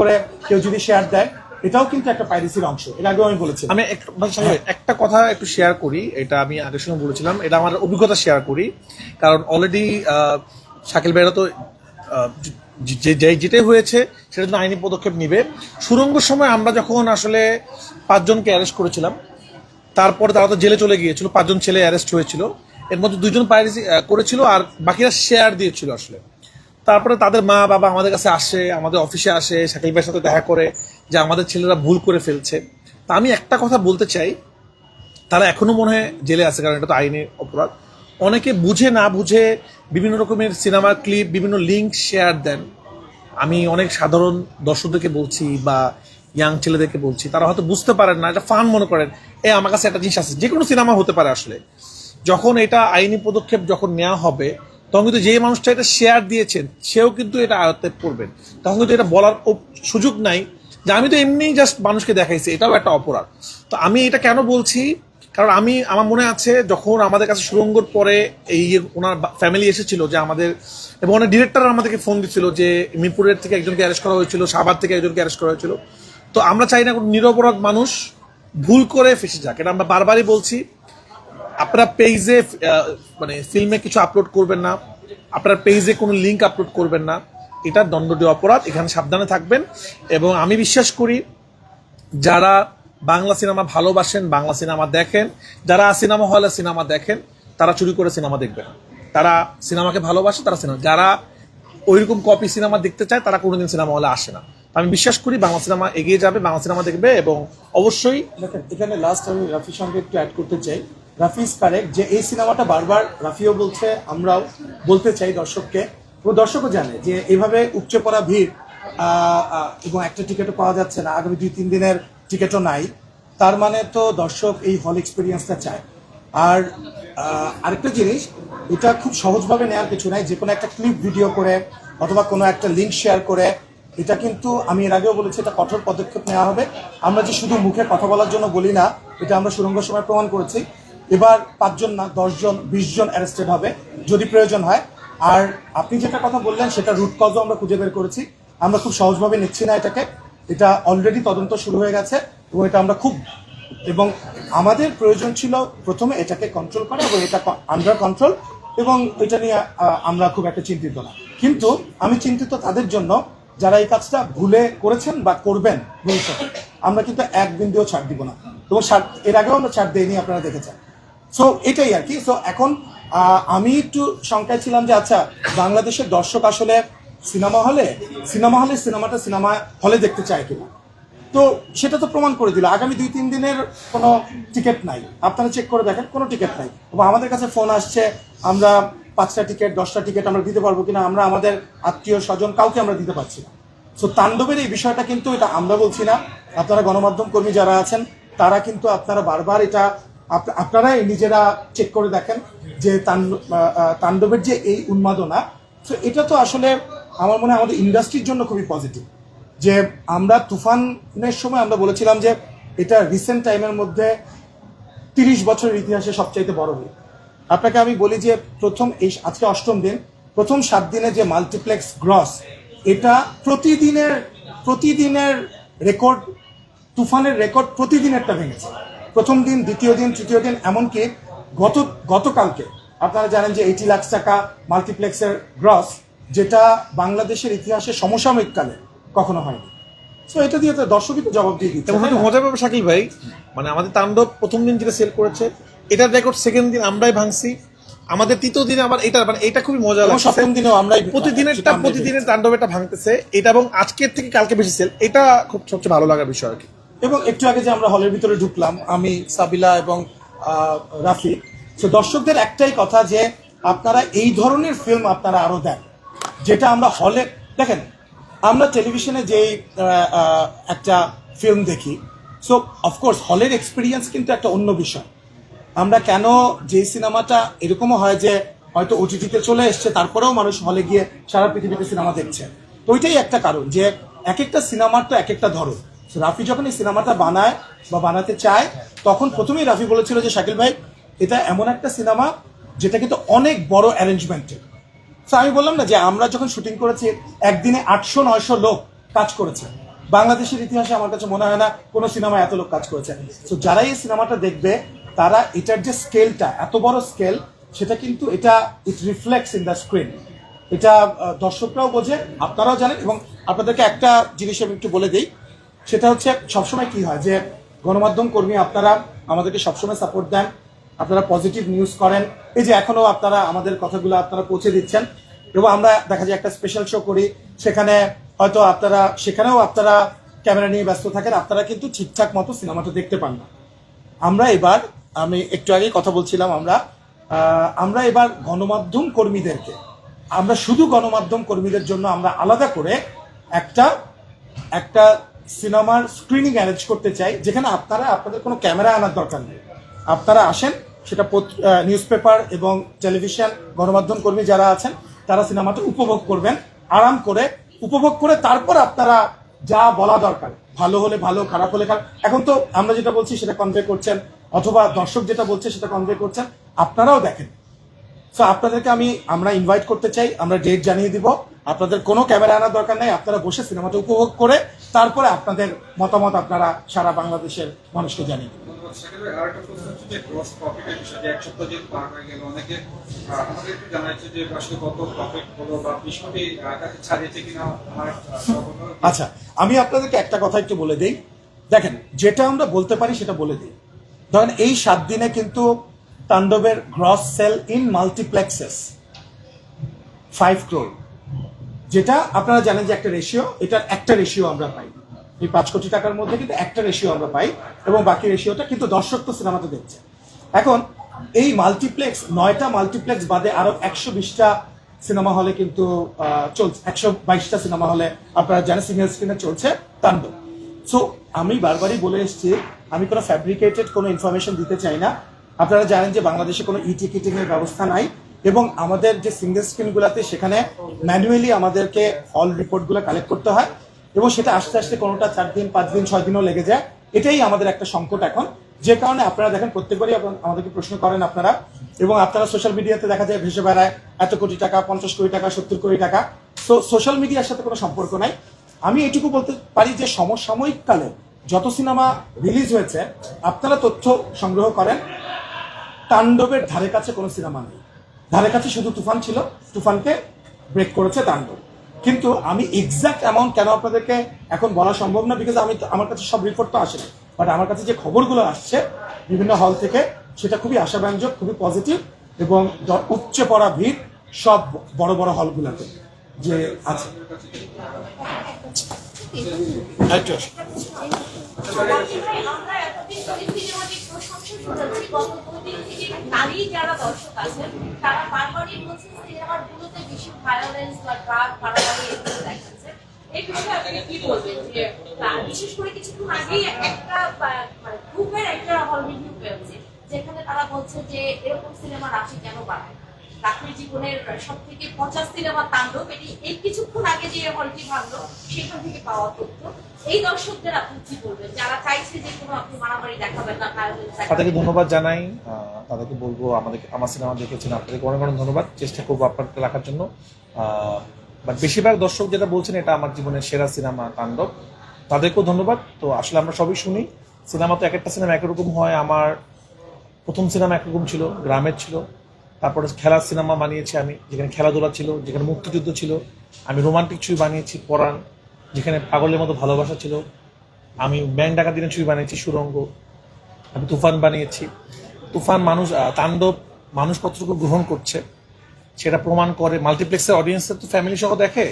করে কেউ যদি শেয়ার দেয় এটাও কিন্তু একটা পাইরেসির অংশ। এর আগেও আমি বলেছি আমি সাহেব, একটা কথা একটু শেয়ার করি এটা আমি আগের সময় বলেছিলাম এটা আমার অভিজ্ঞতা শেয়ার করি। কারণ অলরেডি শাকিল ভাইরা তো যেটাই হয়েছে সেটার জন্য আইনি পদক্ষেপ নিবে। সুরঙ্গ সময় আমরা যখন আসলে পাঁচজনকে অ্যারেস্ট করেছিলাম তারপরে তারা তো জেলে চলে গিয়েছিল পাঁচজন ছেলে অ্যারেস্ট হয়েছিল। এর মধ্যে দুজন পাইরেসি করেছিল আর বাকিরা শেয়ার দিয়েছিল আসলে। তারপরে তাদের মা বাবা আমাদের কাছে আসে, আমাদের অফিসে আসে, শাকিল ভাইয়ের সাথে দেখা করে যে আমাদের ছেলেরা ভুল করে ফেলছে। তা আমি একটা কথা বলতে চাই, তারা এখনও মনে হয় জেলে আছে, কারণ এটা তো আইনের অপরাধ। অনেকে বুঝে না বুঝে বিভিন্ন রকমের সিনেমার ক্লিপ, বিভিন্ন লিঙ্ক শেয়ার দেন। আমি অনেক সাধারণ দর্শকদেরকে বলছি বা ইয়াং ছেলেদেরকে বলছি, তারা হয়তো বুঝতে পারেন না, এটা ফান মনে করেন, এ, আমার কাছে একটা জিনিস আছে। যে কোনো সিনেমা হতে পারে আসলে। যখন এটা আইনি পদক্ষেপ যখন নেওয়া হবে তখন কিন্তু যে মানুষটা এটা শেয়ার দিয়েছেন, সেও কিন্তু এটা আয়ত্তে করবেন। তখন কিন্তু এটা বলার সুযোগ নাই যে আমি তো এমনিই জাস্ট মানুষকে দেখাইছি, এটাও একটা অপরাধ। তো আমি এটা কেন বলছি? কারণ আমি, আমার মনে আছে যখন আমাদের কাছে সুরঙ্গর পরে এই ওনার ফ্যামিলি এসেছিল যে আমাদের, এবং অনেক ডিরেক্টর আমাদেরকে ফোন দিচ্ছিল যে মিরপুরের থেকে একজনকে অ্যারেস্ট করা হয়েছিল সাবার থেকে একজনকে অ্যারেস্ট করা হয়েছিল। তো আমরা চাই না কোনো নিরপরাধ মানুষ ভুল করে ফেসে যাক, এটা আমরা বারবারই বলছি। আপনারা পেজে মানে ফিল্মে কিছু আপলোড করবেন না, আপনার পেজে কোনো লিঙ্ক আপলোড করবেন না, এটা দণ্ডনীয় অপরাধ, এখানে সাবধানে থাকবেন। এবং আমি বিশ্বাস করি, যারা বাংলা সিনেমা ভালোবাসেন, বাংলা সিনেমা দেখেন, যারা সিনেমা হলে সিনেমা দেখেন, তারা চুরি করে সিনেমা দেখবেন। তারা সিনেমাকে ভালোবাসে, তারা সিনেমা যারা ওইরকম কপি সিনেমা দেখতে চায়, তারা কোনোদিন সিনেমা হলে আসে না। আমি বিশ্বাস করি, বাংলা সিনেমা এগিয়ে যাবে, বাংলা সিনেমা দেখবে, এবং অবশ্যই এখানে লাস্ট আমি রাফির সঙ্গে একটু অ্যাড করতে চাই। রাফি ইজ যে এই সিনেমাটা বারবার রাফিও বলছে, আমরাও বলতে চাই দর্শককে। এবং দর্শকও জানে যে এভাবে উপচে পড়া ভিড় এবং একটা টিকিটও পাওয়া যাচ্ছে না, আগামী দুই, তিন দিনের টিকিটও নাই। তার মানে তো দর্শক এই হল এক্সপিরিয়েন্সটা চায়। আর আরেকটা জিনিস, এটা খুব সহজভাবে নেওয়ার কিছু নাই, যে কোনো একটা ক্লিপ ভিডিও করে, অথবা কোনো একটা লিঙ্ক শেয়ার করে, এটা কিন্তু আমি এর আগেও বলেছি, এটা কঠোর পদক্ষেপ নেওয়া হবে। আমরা যে শুধু মুখে কথা বলার জন্য বলি না, এটা আমরা সুরঙ্গ সময় প্রমাণ করেছি। এবার পাঁচজন না, দশজন বিশ জন অ্যারেস্টেড হবে, যদি প্রয়োজন হয়। আর আপনি যেটা কথা বললেন, সেটা রুট কজও আমরা খুঁজে বের করেছি। আমরা খুব সহজভাবে নিচ্ছি না এটাকে। এটা অলরেডি তদন্ত শুরু হয়ে গেছে এবং এটা আমরা খুব এবং আমাদের প্রয়োজন ছিল প্রথমে এটাকে কন্ট্রোল করা এবং এটা আন্ডার কন্ট্রোল এবং এটা নিয়ে আমরা খুব একটা চিন্তিত না। কিন্তু আমি চিন্তিত তাদের জন্য যারা এই কাজটা ভুলে করেছেন বা করবেন ভবিষ্যতে, আমরা কিন্তু এক বিন্দুও ছাড় দিব না। এবং এর আগেও আমরা ছাড় দেইনি, আপনারা দেখেছেন। সো এটাই আর কি। সো এখন আমি একটু শঙ্কায় ছিলাম যে আচ্ছা বাংলাদেশের দর্শক আসলে সিনেমা হলে সিনেমা হলে সিনেমাটা সিনেমা হলে দেখতে চায় কিনা? তো, সেটা তো প্রমাণ করে দিল। আগামী দুই, তিন দিনের কোনো টিকিট নাই। আপনারা চেক করে দেখেন, কোনো টিকিট নাই। এবং আমাদের কাছে ফোন আসছে, আমরা পাঁচটা টিকিট, দশটা টিকিট আমরা দিতে পারব কিনা, আমরা আমাদের আত্মীয় স্বজন কাউকে আমরা দিতে পারছি না। সো তাণ্ডবের এই বিষয়টা কিন্তু এটা আমরা বলছি না। আপনারা গণমাধ্যম কর্মী যারা আছেন, তারা কিন্তু আপনারা বারবার এটা আপনারাই নিজেরা চেক করে দেখেন যে তাণ্ডবের যে এই উন্মাদনা, তো এটা তো আসলে আমার মনে হয় আমাদের ইন্ডাস্ট্রির জন্য খুবই পজিটিভ যে আমরা তুফানের সময় আমরা বলেছিলাম যে এটা রিসেন্ট টাইমের মধ্যে তিরিশ বছরের ইতিহাসে সবচাইতে বড় হই আপনাকে আমি বলি যে প্রথম এই আজকে অষ্টম দিন, প্রথম সাত দিনে যে মাল্টিপ্লেক্স গ্রস এটা প্রতিদিনের প্রতিদিনের রেকর্ড তুফানের রেকর্ড প্রতিদিনেরটা ভেঙেছে। প্রথম দিন দ্বিতীয় দিন তৃতীয় দিন এমনকি গত গতকালকে। আপনারা জানেন যে এইটি লাখ টাকা মাল্টিপ্লেক্সের গ্রস যেটা বাংলাদেশের ইতিহাসে সমসাময়িককালে কখনো হয়নি। তো এটা দিয়ে তো দর্শকই তো জবাব দিয়ে দিচ্ছে হয়তো? মজার ব্যাপার শাকিল ভাই মানে আমাদের তাণ্ডব প্রথম দিন যেটা সেল করেছে এটার রেকর্ড সেকেন্ড দিন আমরাই ভাঙছি। আমাদের তৃতীয় দিনে আবার এটা মানে এটা খুবই মজা লাগছে। সপ্তম দিনেও আমরাই প্রতিদিনেরটা আমরাই প্রতিদিনের তাণ্ডবেটা ভাঙতেছে এটা এবং আজকের থেকে কালকে বেশি সেল এটা খুব সবচেয়ে ভালো লাগার বিষয় আর কি। এবং একটু আগে যে আমরা হলের ভিতরে ঢুকলাম, আমি, সাবিলা এবং রাফি। তো দর্শকদের একটাই কথা যে আপনারা এই ধরনের ফিল্ম আপনারা আরও দেন, যেটা আমরা হলে, দেখেন, আমরা টেলিভিশনে যেই একটা ফিল্ম দেখি সো অফকোর্স হলের এক্সপিরিয়েন্স কিন্তু একটা অন্য বিষয়। আমরা কেন যে সিনেমাটা এরকমও হয় যে হয়তো ওটিটিতে চলে এসছে, তারপরেও মানুষ হলে গিয়ে সারা পৃথিবীতে সিনেমা দেখছে। তো ওইটাই একটা কারণ যে এক একটা সিনেমার তো এক একটা ধরন। রাফি যখন এই সিনেমাটা বানায় বা বানাতে চায়, তখন প্রথমেই রাফি বলেছিল যে, শাকিল ভাই, এটা এমন একটা সিনেমা যেটা কিন্তু অনেক বড় অ্যারেঞ্জমেন্টের। তো আমি বললাম না যে, আমরা যখন শুটিং করেছি, একদিনে আটশো, নয়শো লোক কাজ করেছে। বাংলাদেশের ইতিহাসে আমার কাছে মনে হয় না কোনো সিনেমা এত লোক কাজ করেছে। তো যারা এই সিনেমাটা দেখবে, তারা এটার যে স্কেলটা, এত বড় স্কেল, সেটা কিন্তু এটা it reflects in the screen এটা দর্শকরাও বোঝে, আপনারাও জানেন এবং আপনাদেরকে একটা জিনিস আমি একটু বলে দিই। সেটা হচ্ছে সবসময় কি হয় যে গণমাধ্যম কর্মী আপনারা আমাদেরকে সবসময় সাপোর্ট দেন, আপনারা পজিটিভ নিউজ করেন। এই যে এখনও আপনারা আমাদের কথাগুলো আপনারা পৌঁছে দিচ্ছেন। এবং আমরা দেখা যায় একটা স্পেশাল শো করি, সেখানে হয়তো আপনারা, সেখানেও আপনারা ক্যামেরা নিয়ে ব্যস্ত থাকেন, আপনারা কিন্তু ঠিকঠাক মতো সিনেমাটা দেখতে পান না। আমরা এবার, আমি একটু আগে কথা বলছিলাম আমরা আমরা এবার গণমাধ্যম কর্মীদেরকে, আমরা শুধু গণমাধ্যম কর্মীদের জন্য আমরা আলাদা করে একটা একটা সিনেমার স্ক্রিনিং অ্যারেঞ্জ করতে চাই, যেখানে আপনারা, আপনাদের কোনো ক্যামেরা আনার দরকার নেই। আপনারা আসেন, সেটা নিউজ পেপার এবং টেলিভিশন গণমাধ্যম কর্মী যারা আছেন, তারা সিনেমাটা উপভোগ করবেন, আরাম করে উপভোগ করে তারপর আপনারা যা বলা দরকার, ভালো হলে ভালো, খারাপ হলে খারাপ। এখন তো আমরা যেটা বলছি, সেটা কনভে করছেন, অথবা দর্শক যেটা বলছে, সেটা কনভে করছেন, আপনারাও দেখেন। সো আপনাদেরকে আমি আমরা ইনভাইট করতে চাই আমরা ডেট জানিয়ে দিব। আপনাদের কোনো ক্যামেরা আনার দরকার নেই আপনারা বসে সিনেমাটা উপভোগ করে তারপরে আপনাদের মতামত আপনারা সারা বাংলাদেশের মানুষকে জানিয়ে আহ, সর্বনিম্ন- আচ্ছা আমি আপনাদেরকে একটা কথা একটু বলে দিই। দেখেন যেটা আমরা বলতে পারি সেটা বলে দিই। ধরেন এই সাত দিনে কিন্তু তাণ্ডবের gross sale in multiplexes five crore যেটা আপনারা জানেন যে একটা রেশিও এটার একটা রেশিও আমরা পাই। এই পাঁচ কোটি টাকার মধ্যে কিন্তু একটা রেশিও আমরা পাই এবং বাকি রেশিওটা কিন্তু দর্শক তো সিনেমাতে দেখছে। এখন, এই মাল্টিপ্লেক্স, নয়টা মাল্টিপ্লেক্স বাদে আরও একশো বিশটা সিনেমা হলে কিন্তু চলছে। একশো বাইশটা সিনেমা হলে আপনারা জানেন সিঙ্গেল স্ক্রিনে চলছে তাণ্ডব। সো আমি বারবারই বলে এসেছি, আমি কোনো ফ্যাব্রিকেটেড কোনো ইনফরমেশন দিতে চাই না। আপনারা জানেন যে বাংলাদেশে কোনো ই এর ব্যবস্থা নাই এবং আমাদের যে সিঙ্গেল স্ক্রিনগুলোতে সেখানে ম্যানুয়ালি আমাদেরকে অল রিপোর্টগুলো কালেক্ট করতে হয় এবং সেটা আস্তে আস্তে কোনোটা চার দিন, পাঁচ দিন, ছয় দিনও লেগে যায়। এটাই আমাদের একটা সংকট এখন। যে কারণে আপনারা দেখেন প্রত্যেকবারই আমাদেরকে প্রশ্ন করেন আপনারা এবং আপনারা সোশ্যাল মিডিয়াতে দেখা যায় ভেসে বেড়ায়, এত কোটি টাকা, পঞ্চাশ কোটি টাকা, সত্তর কোটি টাকা। সো সোশ্যাল মিডিয়ার সাথে কোনো সম্পর্ক নাই। আমি এটুকু বলতে পারি যে সমসাময়িক কালে যত সিনেমা রিলিজ হয়েছে, আপনারা তথ্য সংগ্রহ করেন। তাণ্ডবের ধারে কাছে কোনো সিনেমা নেই। ধারে কাছে শুধু তুফান ছিল তুফানকে ব্রেক করেছে তাণ্ডব। কিন্তু আমি এক্সাক্ট অ্যামাউন্ট কেন আপনাদেরকে এখন বলা সম্ভব না বিকজ আমি আমার কাছে সব রিপোর্ট তো আসে না বাট আমার কাছে যে খবরগুলো আসছে বিভিন্ন হল থেকে সেটা খুবই আশাব্যঞ্জক খুবই পজিটিভ এবং উপচে পড়া ভিড় সব বড় বড় হলগুলোতে যে আছে। তারা সিনেমার গুলোতে বেশি ভায়োলেন্স দেখাচ্ছে কি বলবেন যে বিশেষ করে কিছুক্ষণ আগেই একটা মানে গ্রুপের একটা রিভিউ পেয়েছে যেখানে তারা বলছে যে, এরকম সিনেমা রাশি কেন বাড়ায় জীবনের সব থেকে পঞ্চাশ সিনেমা তাণ্ডব, এটি এই কিছুক্ষণ আগে যে হলটি ভাঙলো, সেখান থেকে পাওয়া তথ্য। এই দর্শকদের আপনি কি বলবেন? যারা চাইছে যে কোনো আপনি মারামারি দেখাবেন না তাদেরকে ধন্যবাদ জানাই। তাদেরকে বলব আমাদের আমার সিনেমা দেখেছেন আপনাদেরকে অনেক অনেক ধন্যবাদ। চেষ্টা করব আপনাকে রাখার জন্য। বাট বেশিরভাগ দর্শক যেটা বলছেন, এটা আমার জীবনের সেরা সিনেমা তাণ্ডব। তাদেরকেও ধন্যবাদ। তো আসলে আমরা সবই শুনি। সিনেমা তো এক একটা সিনেমা একরকম হয়। আমার প্রথম সিনেমা একরকম ছিল, গ্রামের ছিল। তারপরে খেলার সিনেমা বানিয়েছি আমি, যেখানে খেলাধুলা ছিল, যেখানে মুক্তিযুদ্ধ ছিল। আমি রোমান্টিক ছবি বানিয়েছি, পরাণ, যেখানে পাগলের মতো ভালোবাসা ছিল। আমি ব্যাং ডাকা দিনের ছবি বানিয়েছি, সুরঙ্গ। আমি তুফান বানিয়েছি। তুফান মানুষ তাণ্ডব মানুষ কতটুকু গ্রহণ করছে। সেটা প্রমাণ করে, মাল্টিপ্লেক্সের অডিয়েন্সের তো ফ্যামিলি সহ দেখে।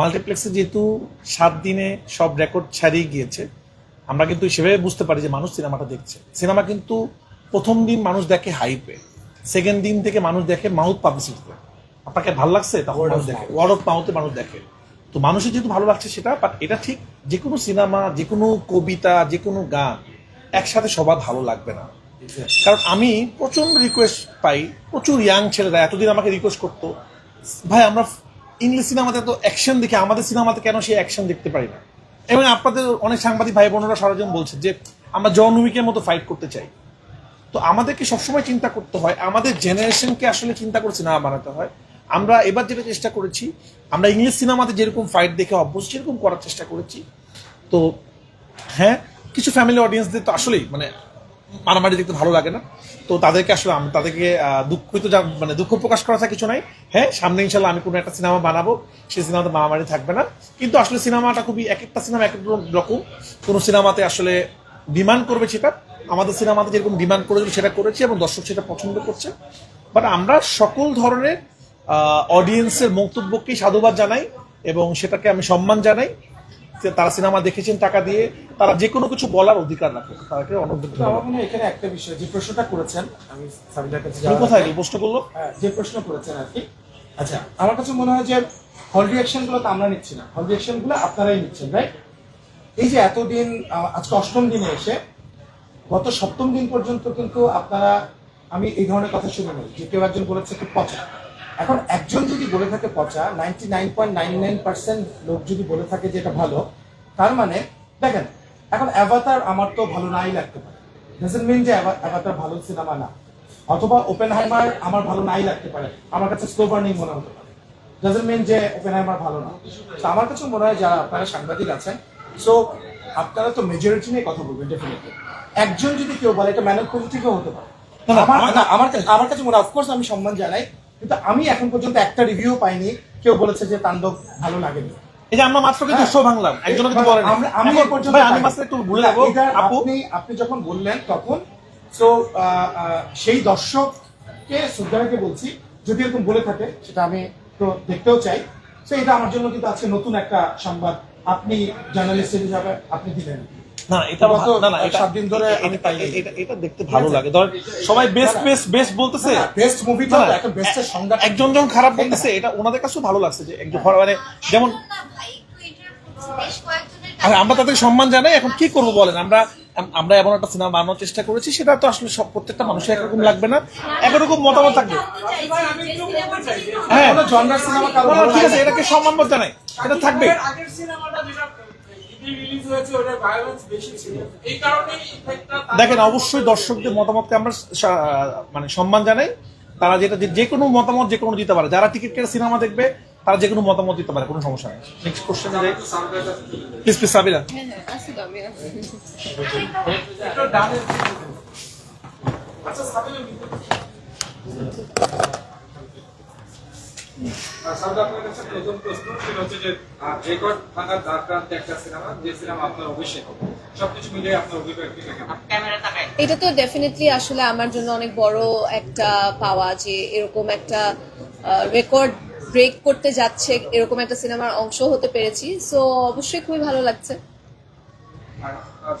মাল্টিপ্লেক্সে যেহেতু সাত দিনে সব রেকর্ড ছাড়িয়ে গিয়েছে, আমরা কিন্তু সেভাবে বুঝতে পারি যে মানুষ সিনেমাটা দেখছে। সিনেমা কিন্তু প্রথম দিন মানুষ দেখে হাইপে সেকেন্ড দিন থেকে মানুষ দেখে মাউথ পাবলিসিটিতে আপনাকে ভালো লাগছে? তখন মানুষ দেখে। ওয়ার্ড অফ মাউথে মানুষ দেখে। তো মানুষের যেহেতু ভালো লাগছে সেটা বাট এটা ঠিক যে কোনো সিনেমা যে কোনো কবিতা যে কোনো গান একসাথে সবার ভালো লাগবে না। কারণ আমি প্রচণ্ড রিকোয়েস্ট পাই প্রচুর ইয়াং ছেলেরা এতদিন আমাকে রিকোয়েস্ট করতো ভাই আমরা ইংলিশ সিনেমাতে তো অ্যাকশন দেখি আমাদের সিনেমাতে কেন সেই অ্যাকশন দেখতে পারি না? এবং আপনাদের অনেক সাংবাদিক ভাই বোনেরা সরঞ্জাম বলছে যে আমরা জন উইকের মতো ফাইট করতে চাই। তো আমাদেরকে সবসময় চিন্তা করতে হয়, আমাদের জেনারেশনকে আসলে চিন্তা করে সিনেমা বানাতে হয়। আমরা এবার যেটা চেষ্টা করেছি, আমরা ইংলিশ সিনেমাতে যেরকম ফাইট দেখে অভ্যস্ত, সেরকম করার চেষ্টা করেছি। তো হ্যাঁ কিছু ফ্যামিলি অডিয়েন্সদের তো আসলেই মানে মারামারি দেখতে ভালো লাগে না। তো তাদেরকে আসলে আমি, তাদেরকে দুঃখিত যা- মানে দুঃখ প্রকাশ করা কিছু নাই। হ্যাঁ সামনে ইনশাল্লাহ আমি কোনো একটা সিনেমা বানাবো, সেই সিনেমাতে মারামারি থাকবে না। কিন্তু আসলে সিনেমাটা খুবই, এক একটা সিনেমা এক এক রকম, কোনো সিনেমাতে আসলে ডিমান্ড করবে সেটা। আমাদের সিনেমাতে যেরকম ডিমান্ড করেছিল সেটা করেছি এবং দর্শক সেটা পছন্দ করছে। বাট আমরা সকল ধরনের অডিয়েন্সের মন্তব্যকেই সাধুবাদ জানাই এবং সেটাকে আমি সম্মান জানাই যে তারা সিনেমা দেখেছেন টাকা দিয়ে। তারা যে কোনো কিছু বলার অধিকার রাখে তাদেরকে অনেক আমার এখানে একটা বিষয় যে প্রশ্নটা করেছেন আমি সাবিনার কাছে কোথায় প্রশ্ন করল? হ্যাঁ, যে প্রশ্ন করেছেন আর কি। আচ্ছা আমার কাছে মনে হয় যে হল রিয়াকশনগুলো তো আমরা নিচ্ছি না। হল রিয়াকশনগুলো আপনারাই নিচ্ছেন রাইট এই যে এতদিন আজকে অষ্টম দিনে এসে গত সপ্তম দিন পর্যন্ত কিন্তু আপনারা, আমি এই ধরনের কথা শুনে নাই, যে কেউ একজন বলেছে খুব পচা। এখন একজন যদি বলে থাকে পচা ninety nine point nine nine percent লোক যদি বলে থাকে যে এটা ভালো, তার মানে দেখেন, এখন অ্যাভাতার আমার তো ভালো নাই লাগতে পারে। ডাজেন্ট মিন যে অ্যাভাতার ভালো সিনেমা না। অথবা ওপেন হাইমার আমার ভালো নাই লাগতে পারে। আমার কাছে স্লো বার্নিং মনে হতে পারে। ডাজেন্ট মিন যে ওপেন হাইমার ভালো না। তো আমার কাছে মনে হয় যারা আপনারা সাংবাদিক আছেন সো আপনারা তো মেজরিটি নিয়ে কথা বলবেন ডেফিনেটলি একজন যদি কেউ বলে এটা ম্যানেজ পজিটিভও হতে পারে। আমার আমার- কাছে আমার কাছে মনে অফকোর্স আমি সম্মান জানাই কিন্তু আমি এখন পর্যন্ত একটা রিভিউ পাইনি কেউ বলেছে যে তাণ্ডব ভালো লাগেনি। এই যে আমরা মাত্র কিন্তু হ্যাঁ। শো ভাঙলাম একজনও কিন্তু বলেন। আমি পর্যন্ত ভাই আমি মাত্র একটু দেবো আপু। আপনি আপনি যখন বললেন তখন তো সেই দর্শককে শ্রদ্ধাকে বলছি যদি এরকম বলে থাকে সেটা আমি তো দেখতেও চাই। তো এটা আমার জন্য কিন্তু আজকে নতুন একটা সংবাদ আপনি জার্নালিস্ট হিসাবে আপনি দিলেন না এটা না না এটা সাত দিন ধরে আমি পাই এটা এটা দেখতে ভালো লাগে। ধর সবাই বেস্ট বেস্ট বেস্ট বলতেছে। বেস্ট মুভি তো একটা বেস্টের সংজ্ঞা একজন যখন খারাপ বলতেছে এটা ওনাদের কাছেও ভালো লাগছে যে একজন মানে যেমন ভাই একটু interrupt বেশ কয়েকজনের আর আমরা তাদের সম্মান জানাই, এখন কি করব বলেন? আমরা আমরা এমন একটা সিনেমা বানানোর চেষ্টা করেছি, সেটা তো আসলে সব প্রত্যেকটা মানুষের একরকম লাগবে না। একরকম মতামত থাকবে। হ্যাঁ। ঠিক আছে। এটাকে জানাই। এটা থাকবে। দেখেন, অবশ্যই দর্শকদের মতামতকে আমরা মানে সম্মান জানাই। তারা যেটা যে কোনো মতামত যে কোনো দিতে পারে। যারা টিকিট কেটে সিনেমা দেখবে তারা যে কোনো মতামত দিতে পারে, কোনো সমস্যা নেই। নেক্সট কোশ্চেন দেবেন। Please please Sabira. যে যে আপনার অভিপ্রায় এটা তো ডেফিনেটলি আসলে আমার জন্য অনেক বড় একটা পাওয়া যে এরকম একটা রেকর্ড ব্রেক করতে যাচ্ছে এরকম একটা সিনেমার অংশ হতে পেরেছি। সো অবশ্যই খুবই ভালো লাগছে। আর আর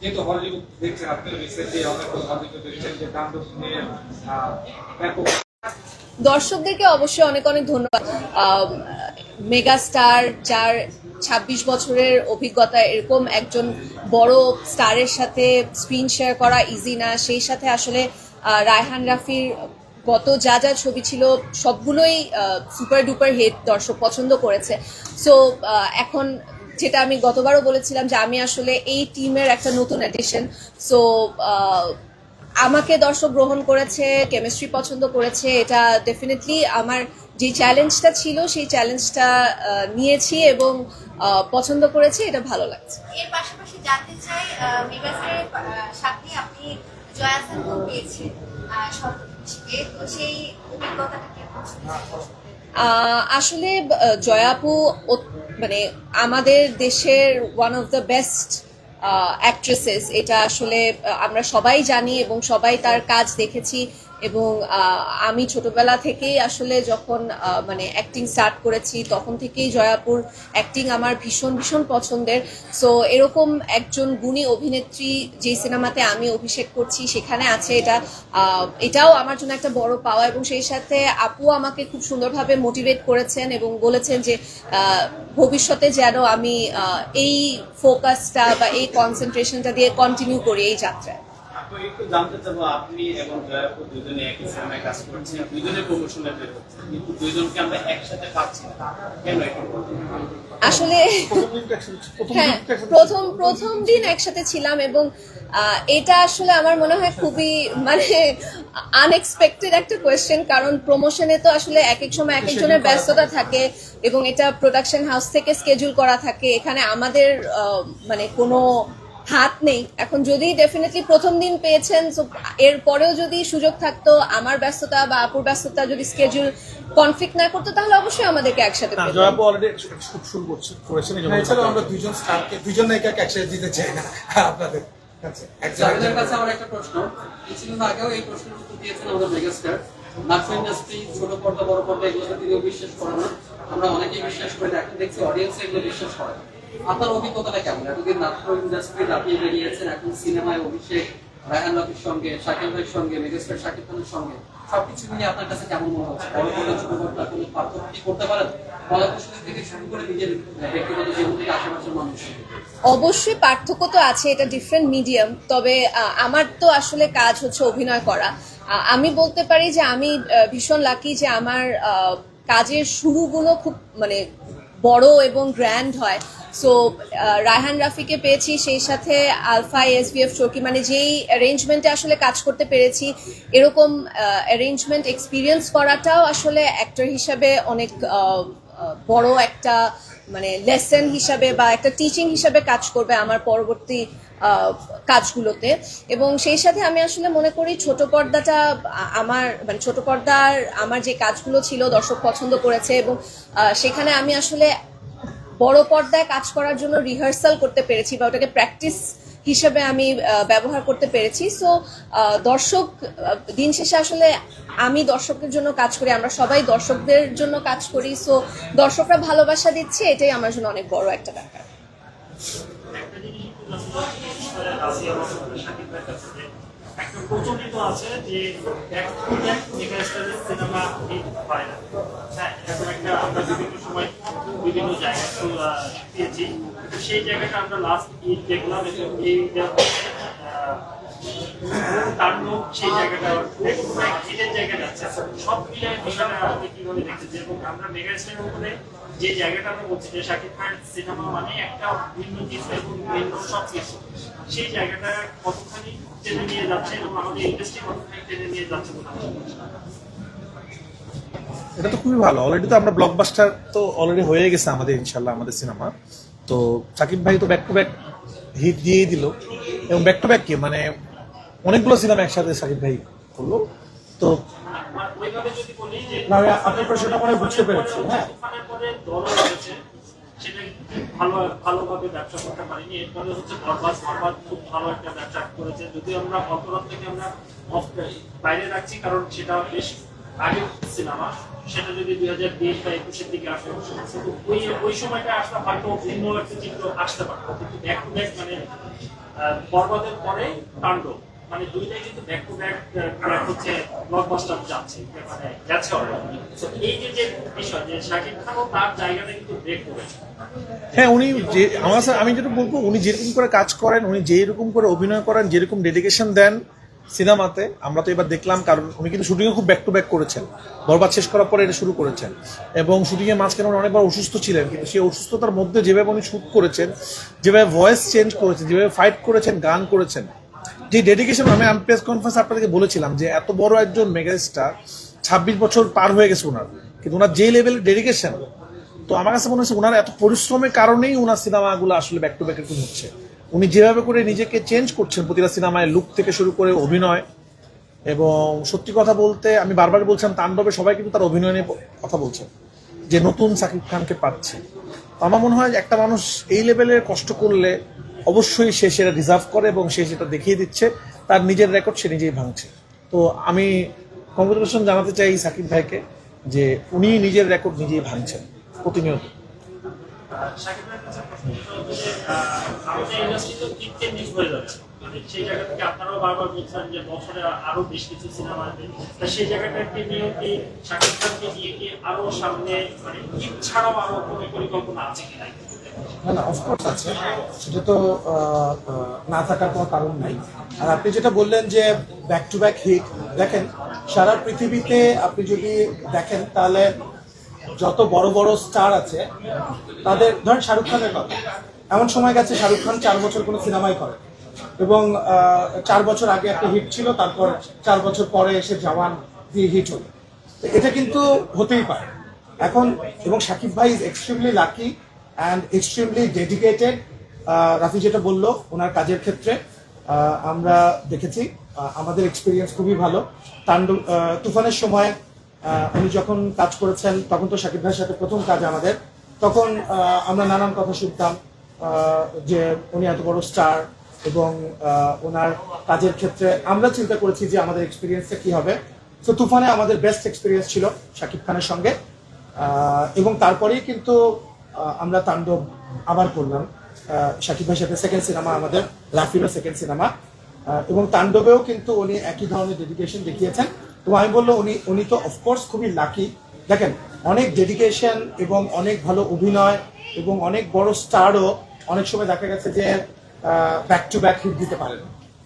যেহেতু হলিউড দেখছেন আপনি রিসেন্টলি অনেক হলিউড দেখছেন যে তাণ্ডব নিয়ে ব্যাপক দর্শকদেরকে অবশ্যই অনেক অনেক ধন্যবাদ। মেগা স্টার যার ছাব্বিশ বছরের অভিজ্ঞতা এরকম একজন বড় স্টারের সাথে স্ক্রিন শেয়ার করা ইজি না। সেই সাথে আসলে রায়হান রাফির গত যা যা ছবি ছিল, সবগুলোই সুপার ডুপার হিট দর্শক পছন্দ করেছে। সো এখন যেটা আমি গতবারও বলেছিলাম যে আমি আসলে এই টিমের একটা নতুন অ্যাডিশন সো আমাকে দর্শক গ্রহণ করেছে কেমিস্ট্রি পছন্দ করেছে, এটা ডেফিনেটলি আমার যে চ্যালেঞ্জটা ছিল, সেই চ্যালেঞ্জটা নিয়েছি এবং পছন্দ করেছি, এটা ভালো লাগছে। এর পাশাপাশি জানতে চাই সাথে আপনি জয়াসানকেও পেয়েছেন আসলে জয়াপু মানে আমাদের দেশের one of the best actresses এটা আসলে আমরা সবাই জানি এবং সবাই তার কাজ দেখেছি। এবং আমি ছোটবেলা থেকেই আসলে যখন মানে অ্যাক্টিং স্টার্ট করেছি, তখন থেকেই জয়াপুর অ্যাক্টিং আমার ভীষণ ভীষণ পছন্দের। সো এরকম একজন গুণী অভিনেত্রী যে সিনেমাতে আমি অভিষেক করছি, সেখানে আছে এটা। এটাও আমার জন্য একটা বড় পাওয়া এবং সেই সাথে আপু আমাকে খুব সুন্দরভাবে মোটিভেট করেছেন এবং বলেছেন যে ভবিষ্যতে যেন আমি এই ফোকাসটা বা এই কনসেন্ট্রেশনটা দিয়ে কন্টিনিউ করি এই যাত্রায়। আপু একটু জানতে চাবো আপনি এবং জয়াপু দুজনে একই সিনেমায় কাজ করছেন দুজনে প্রমোশনে বের হচ্ছে কিন্তু দুইজনকে আমরা একসাথে পাচ্ছি না। কেন একটু আসলে হ্যাঁ প্রথম প্রথম দিন একসাথে ছিলাম এবং এটা আসলে আমার মনে হয় খুবই মানে আনএক্সপেক্টেড একটা কোয়েশ্চেন কারণ প্রমোশনে তো আসলে এক এক সময় এক একজনের ব্যস্ততা থাকে এবং এটা প্রোডাকশন হাউস থেকে স্কেজুল করা থাকে। এখানে আমাদের মানে কোনো হাত নেই। এখন যদি ডেফিনেটলি প্রথম দিন পেয়েছেন so এর পরেও যদি সুযোগ থাকতো আমার ব্যস্ততা বা আপুর ব্যস্ততা যদি স্কেজুল কনফ্লিক্ট না করতো তাহলে অবশ্যই আমাদেরকে একসাথে। জয়াপু অলরেডি শুট শুরু করছে করেছেন এই জন্য এছাড়াও আমরা দুইজন স্টারকে দুইজন নায়িকাকে একসাথে দিতে চাই না আপনাদের কাছে। একজন কাছে আমার একটা প্রশ্ন। কিছুদিন আগেও এই উত্তর দিয়েছেন আমাদের মেগাস্টার। নাট্য ইন্ডাস্ট্রি ছোট পর্দা বড় পর্দা এগুলোকে তিনিও বিশ্বাস করে না। আমরা অনেকেই বিশ্বাস করি না এখন দেখছি অডিয়েন্স এগুলো বিশ্বাস করে না। আপনার অভিজ্ঞতাটা কেমন? এতদিন নাট্য ইন্ডাস্ট্রি দাপিয়ে বেরিয়েছেন, এখন সিনেমায় অভিষেক রায়হান সঙ্গে ভাইয়ের সঙ্গে খানের সঙ্গে, সবকিছু আপনার কাছে কেমন মনে হচ্ছে? বড় পর্দা ছোট কোনো পার্থক্য করতে পারেন? কলা কুশলী থেকে শুরু করে নিজের ব্যক্তিগত জীবন থেকে আশেপাশের মানুষ। অবশ্যই পার্থক্য তো আছে, এটা ডিফারেন্ট মিডিয়াম তবে আমার তো আসলে কাজ হচ্ছে অভিনয় করা। আমি বলতে পারি যে আমি ভীষণ লাকি যে আমার কাজের শুরুগুলো খুব মানে বড় এবং গ্র্যান্ড হয়। সো রায়হান রাফিকে পেয়েছি সেই সাথে আলফা এস বি এফ চৌকি মানে যেই অ্যারেঞ্জমেন্টে আসলে কাজ করতে পেরেছি এরকম অ্যারেঞ্জমেন্ট এক্সপিরিয়েন্স করাটাও আসলে অ্যাক্টর হিসাবে অনেক আহ, আহ, বড় একটা মানে লেসন হিসাবে বা একটা টিচিং হিসাবে কাজ করবে আমার পরবর্তী কাজগুলোতে। এবং সেই সাথে আমি আসলে মনে করি ছোট পর্দাটা আমার মানে ছোট পর্দার আমার যে কাজগুলো ছিল দর্শক পছন্দ করেছে এবং সেখানে আমি আসলে বড় পর্দায় কাজ করার জন্য রিহার্সাল করতে পেরেছি বা ওটাকে প্র্যাকটিস হিসেবে আমি ব্যবহার করতে পেরেছি। সো দর্শক দিন শেষে আসলে আমি দর্শকদের জন্য কাজ করি, আমরা সবাই দর্শকদের জন্য কাজ করি। সো দর্শকরা ভালোবাসা দিচ্ছে, এটাই আমার জন্য অনেক বড় একটা ব্যাপার একটা জিনিস একটু জানতে চাই, রাশি এবং শাকিব ভাইয়ের কাছে যে একটা প্রচলিত আছে যে সিনেমা হয় না। হ্যাঁ সেই জায়গাটা আমরা লাস্ট দেখলাম সেই জায়গাটা সব মিলে বিষয়টা আপনি কীভাবে দেখছেন এবং আমরা মেগাস্টারের উপরে যে জায়গাটা আমরা বলছি যে শাকিব খান সিনেমা মানে একটা ভিন্ন কিছু এবং ভিন্ন সব কিছু সেই জায়গাটা কতখানি টেনে নিয়ে যাচ্ছে এবং আমাদের ইন্ডাস্ট্রি কতখানি টেনে নিয়ে যাচ্ছে? এটা তো খুবই ভালো। অলরেডি তো আমরা ব্লকবাস্টার তো অলরেডি হয়ে গেছে আমাদের ইনশাল্লাহ আমাদের সিনেমা। তো সাকিব ভাই তো ব্যাক টু ব্যাক হিট দিয়েই দিল। এবং ব্যাক টু ব্যাক কি? মানে অনেকগুলো সিনেমা একসাথে সাকিব ভাই করল। তো না, আমি আপনার প্রশ্নটা মনে বুঝতে পেরেছি, হ্যাঁ। দলও রয়েছে, সেটা ভালো, ভালোভাবে ব্যবসা করতে হচ্ছে থেকে আমরা বাইরে রাখছি, কারণ সেটা বেশ সেটা যদি দুই হাজার বিশ বা একুশের দিকে ওই ওই সময়টা আসলে চিত্র আসতে পারতো কিন্তু মানে বরবাদের পরে তাণ্ডব। মানে দুইটাই কিন্তু ব্যাক টু ব্যাক হচ্ছে ব্লকবাস্টার যাচ্ছে মানে যাচ্ছে অলরেডি এই যে যে বিষয়, যে শাকিব খানও তার জায়গাটা কিন্তু ব্রেক করেছে। হ্যাঁ উনি যে, আমার কাছে আমি যেটা বলব, উনি যেরকম করে কাজ করেন, উনি যেরকম করে অভিনয় করেন, যেরকম ডেডিকেশন দেন সিনেমাতে, আমরা তো এবার দেখলাম কারণ উনি কিন্তু শুটিংয়ে খুব ব্যাক টু ব্যাক করেছেন। বরবাদ শেষ করার পরে এটা শুরু করেছেন। এবং শুটিংয়ের মাঝখানে উনি অনেকবার অসুস্থ ছিলেন, কিন্তু সেই অসুস্থতার মধ্যে যেভাবে উনি শুট করেছেন, যেভাবে ভয়েস চেঞ্জ করেছেন, যেভাবে ফাইট করেছেন, গান করেছেন যে ডেডিকেশন আমি আমি প্রেস কনফারেন্স আপনাদেরকে বলেছিলাম যে এত বড় একজন মেগাস্টার ছাব্বিশ বছর পার হয়ে গেছে ওনার। কিন্তু ওনার যে লেভেলের ডেডিকেশন তো আমার কাছে মনে হচ্ছে ওনার এত পরিশ্রমের কারণেই ওনার সিনেমাগুলো আসলে ব্যাক টু ব্যাক এরকম হচ্ছে। উনি যেভাবে করে নিজেকে চেঞ্জ করছেন প্রতিটা সিনেমায় লুক থেকে শুরু করে অভিনয়। এবং সত্যি কথা বলতে আমি বারবার বলছিলাম, তাণ্ডবে সবাই কিন্তু তার অভিনয় নিয়ে কথা বলছেন যে নতুন সাকিব খানকে পাচ্ছে। আমার মনে হয় একটা মানুষ এই লেভেলের কষ্ট করলে অবশ্যই সে সেটা রিজার্ভ করে এবং সে সেটা দেখিয়ে দিচ্ছে। তার নিজের রেকর্ড সে নিজেই ভাঙছে। তো আমি কংগ্রেচুলেশন জানাতে চাই সাকিব ভাইকে যে উনি নিজের রেকর্ড নিজেই ভাঙছেন প্রতিনিয়ত। সেই শাকিব না না অফকোর্স আছে। সেটা তো না থাকার কোনো কারণ নাই। আর আপনি যেটা বললেন যে ব্যাক টু ব্যাক হিট দেখেন, সারা পৃথিবীতে আপনি যদি দেখেন, তাহলে যত বড় বড় স্টার আছে, তাদের, ধরেন শাহরুখ খানের কথা। এমন সময় গেছে, শাহরুখ খান চার বছর কোনো সিনেমাই করে। এবং চার বছর আগে একটা হিট ছিল, তারপর চার বছর পরে এসে জওয়ান দিয়ে হিট হলো। এটা কিন্তু হতেই পারে। এখন, এবং সাকিব ভাই is extremely lucky and extremely dedicated Rafi যেটা বলল, ওনার কাজের ক্ষেত্রে আমরা দেখেছি আমাদের এক্সপিরিয়েন্স খুবই ভালো। তাণ্ডব তুফানের সময় উনি যখন কাজ করেছেন, তখন তো সাকিব ভাইয়ের সাথে প্রথম কাজ আমাদের। তখন আমরা নানান কথা শুনতাম যে উনি এত বড় স্টার এবং ওনার কাজের ক্ষেত্রে আমরা চিন্তা করেছি যে আমাদের এক্সপিরিয়েন্সটা কি হবে। তো তুফানে আমাদের বেস্ট এক্সপিরিয়েন্স ছিল শাকিব খানের সঙ্গে এবং তারপরেই কিন্তু আমরা তাণ্ডব আবার করলাম। শাকিব ভাইয়ের সাথে সেকেন্ড সিনেমা আমাদের, রাফিরও সেকেন্ড সিনেমা এবং তাণ্ডবেও কিন্তু উনি একই ধরনের ডেডিকেশন দেখিয়েছেন। তো আমি বলল উনি উনি তো অফকোর্স খুবই লাকি দেখেন, অনেক ডেডিকেশন এবং অনেক ভালো অভিনয় এবং অনেক বড় স্টারও অনেক সময় দেখা গেছে যে ব্যাক টু ব্যাক হিট দিতে পারেন।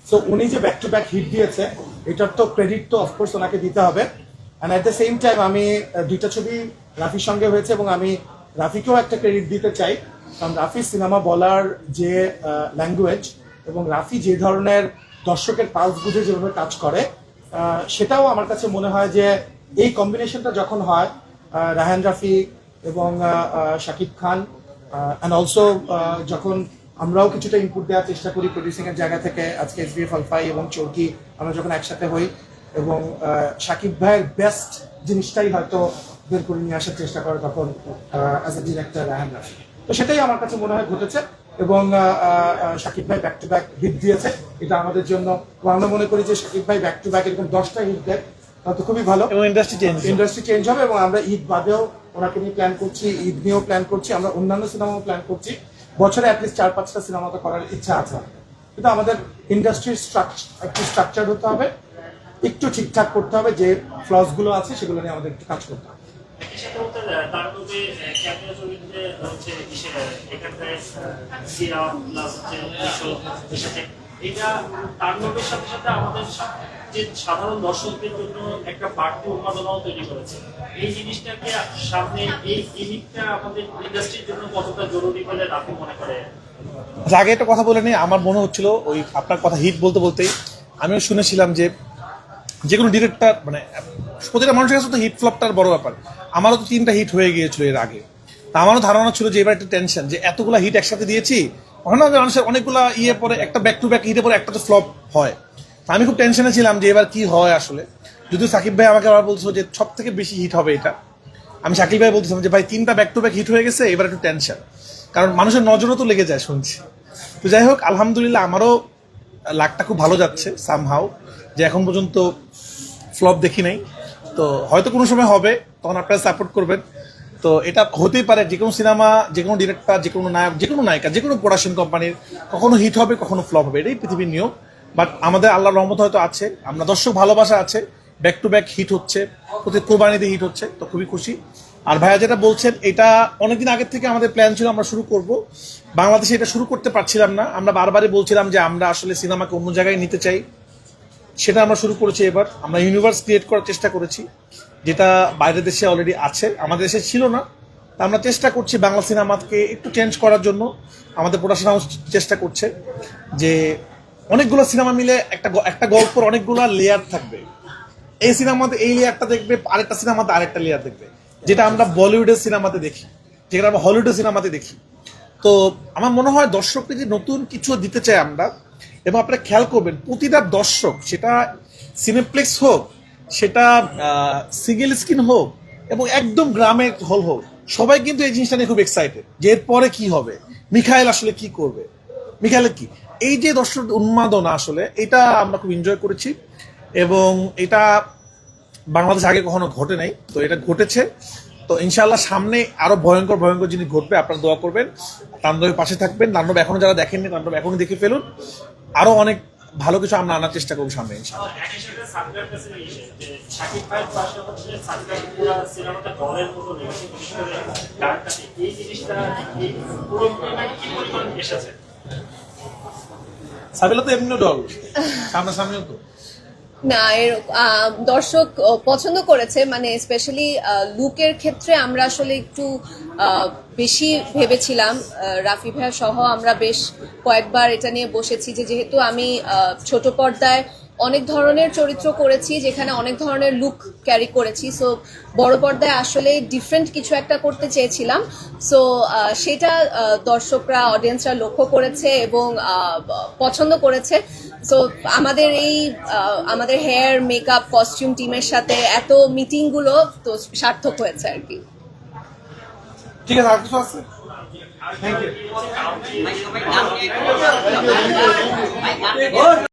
সো উনি যে ব্যাক টু ব্যাক হিট দিয়েছে, এটার তো ক্রেডিট তো অফকোর্স ওনাকে দিতে হবে। And at the same time আমি দুইটা ছবি রাফির সঙ্গে হয়েছে এবং আমি রাফিকেও একটা ক্রেডিট দিতে চাই। কারণ রাফি সিনেমা বলার যে ল্যাঙ্গুয়েজ এবং রাফি যে ধরনের দর্শকের পালস বুঝে যেভাবে কাজ করে সেটাও আমার কাছে মনে হয় যে এই কম্বিনেশনটা যখন হয় রাহান রাফি এবং শাকিব খান অ্যান্ড অলসো যখন আমরাও কিছুটা ইনপুট দেওয়ার চেষ্টা করি প্রডিউসিং এর জায়গা থেকে, আজকে এস বি এফ আলফাই এবং চৌকি আমরা যখন একসাথে হই এবং শাকিব ভাইয়ের বেস্ট জিনিসটাই হয়তো বের করে নিয়ে আসার চেষ্টা করে তখন as a director Rahan Rafi তো সেটাই আমার কাছে মনে হয় ঘটেছে এবং শাকিব ভাই ব্যাক টু ব্যাক হিট দিয়েছে। এটা আমাদের জন্য আমরা মনে করি যে শাকিব ভাই ব্যাক টু ব্যাক এরকম দশটা হিট দেয় তো খুবই ভালো। এবং ইন্ডাস্ট্রি চেঞ্জ ইন্ডাস্ট্রি চেঞ্জ হবে এবং আমরা ঈদ বাদেও ওনাকে নিয়ে প্ল্যান করছি ঈদ নিয়েও প্ল্যান করছি আমরা অন্যান্য সিনেমাও প্ল্যান করছি। বছরে অ্যাটলিস্ট চার পাঁচটা সিনেমা তো করার ইচ্ছা আছে। কিন্তু আমাদের ইন্ডাস্ট্রির স্ট্রাকচার একটু স্ট্রাকচার হতে হবে একটু ঠিকঠাক করতে হবে যে ফ্লসগুলো আছে সেগুলো নিয়ে আমাদের একটু কাজ করতে হবে। এটা তাণ্ডবের সাথে সাথে আমাদের যে সাধারণ দর্শকদের জন্য একটা বাড়তি উন্মাদনাও তৈরি করেছে। এই জিনিসটাকে সামনে এই জিনিসটা আমাদের ইন্ডাস্ট্রির জন্য কতটা জরুরি বলে রাফি মনে করে আচ্ছা, আগে একটা কথা বলে নিই আমার মনে হচ্ছিল ওই আপনার কথা হিট বলতে বলতেই আমিও শুনেছিলাম যে যে কোনো ডিরেক্টর মানে প্রতিটা মানুষের কাছে তো হিট ফ্লপটার বড় ব্যাপার। আমারও তো তিনটা হিট হয়ে গিয়েছিল এর আগে। তা আমারও ধারণা ছিল যে এবার একটা টেনশন যে এতগুলা হিট একসাথে দিয়েছি হয় না, মানুষের অনেকগুলা ইয়ে পরে, একটা ব্যাক টু ব্যাক হিটে পরে একটা তো ফ্লপ হয়। তা আমি খুব টেনশনে ছিলাম যে এবার কি হয় আসলে। যদিও সাকিব ভাই আমাকে আবার বলছিল যে সব থেকে বেশি হিট হবে এটা। আমি শাকিব ভাই বলতেছিলাম যে, ভাই, তিনটা ব্যাক টু ব্যাক হিট হয়ে গেছে, এবার একটু টেনশন কারণ মানুষের নজরও তো লেগে যায় শুনছি। তো যাই হোক, আলহামদুলিল্লাহ আমারও লাকটা খুব ভালো যাচ্ছে সামহাও যে এখন পর্যন্ত ফ্লপ দেখি নাই। তো হয়তো কোনো সময় হবে, তখন আপনারা সাপোর্ট করবেন। তো এটা হতেই পারে, যে কোনো সিনেমা, যে কোনো ডিরেক্টর যে কোনো নায়ক, যে কোনো নায়িকা, যে কোনো প্রোডাকশন কোম্পানির কখনো হিট হবে, কখনো ফ্লপ হবে, এটাই পৃথিবীর নিয়ম। বাট আমাদের আল্লাহর রহমত হয়তো আছে, আমরা দর্শক ভালোবাসা আছে ব্যাক টু ব্যাক হিট হচ্ছে, প্রতি কোরবানিতে হিট হচ্ছে, তো খুবই খুশি। আর ভাইয়া যেটা বলছেন, এটা অনেকদিন আগের থেকে আমাদের প্ল্যান ছিল, আমরা শুরু করব। বাংলাদেশে এটা শুরু করতে পারছিলাম না, আমরা বারবারই বলছিলাম যে আমরা আসলে সিনেমাকে অন্য জায়গায় নিতে চাই। সেটা আমরা শুরু করেছি এবার। আমরা ইউনিভার্স ক্রিয়েট করার চেষ্টা করেছি, যেটা বাইরের দেশে অলরেডি আছে, আমাদের দেশে ছিল না। তা আমরা চেষ্টা করছি বাংলা সিনেমাকে একটু চেঞ্জ করার জন্য। আমাদের প্রোডাকশন হাউস চেষ্টা করছে যে অনেকগুলো সিনেমা মিলে একটা একটা গল্পর অনেকগুলো লেয়ার থাকবে। এই সিনেমাতে এই লেয়ারটা দেখবে, আরেকটা সিনেমাতে আরেকটা লেয়ার দেখবে। যেটা আমরা বলিউডের সিনেমাতে দেখি, যেটা আমরা হলিউডের সিনেমাতে দেখি। তো আমার মনে হয় দর্শককে যে নতুন কিছু দিতে চাই আমরা এবং আপনারা খেয়াল করবেন, প্রতিটা দর্শক, সেটা সিনেপ্লেক্স হোক, সেটা সিঙ্গেল স্ক্রিন হোক, এবং একদম গ্রামের হল হোক, সবাই কিন্তু এই জিনিসটা নিয়ে খুব এক্সাইটেড যে এরপরে কি হবে? মিখাইল আসলে কি করবে? মিখাইলের কি? এই যে দর্শক উন্মাদনা আসলে, এটা আমরা খুব এনজয় করেছি, এবং এটা বাংলাদেশ আগে কখনো ঘটে নাই, তো এটা ঘটেছে। তো ইনশাল্লাহ সামনে আরও ভয়ঙ্কর ভয়ঙ্কর জিনিস ঘটবে, আপনারা দোয়া করবেন। তাণ্ডবের পাশে থাকবেন। তাণ্ডব এখনও যারা দেখেননি, তাণ্ডব এখনই দেখে ফেলুন। আরও অনেক ভালো কিছু আমরা আনার চেষ্টা করব সামনে মানে সাবিলা তো ডল সামনাসামনিও তো। না এর দর্শক পছন্দ করেছে মানে স্পেশালি লুকের ক্ষেত্রে আমরা আসলে একটু আহ, বেশি ভেবেছিলাম রাফি ভাইয়া সহ আমরা বেশ কয়েকবার এটা নিয়ে বসেছি যে যেহেতু আমি ছোট পর্দায় অনেক ধরনের চরিত্র করেছি, যেখানে অনেক ধরনের লুক ক্যারি করেছি সো বড় পর্দায় আসলে ডিফারেন্ট কিছু একটা করতে চেয়েছিলাম সো সেটা দর্শকরা অডিয়েন্সরা লক্ষ্য করেছে এবং পছন্দ করেছে সো আমাদের এই আমাদের হেয়ার মেকআপ কস্টিউম টিমের সাথে এত মিটিংগুলো তো সার্থক হয়েছে আর কি। ঠিক আছে আর কিছু আছে? কাউন্টি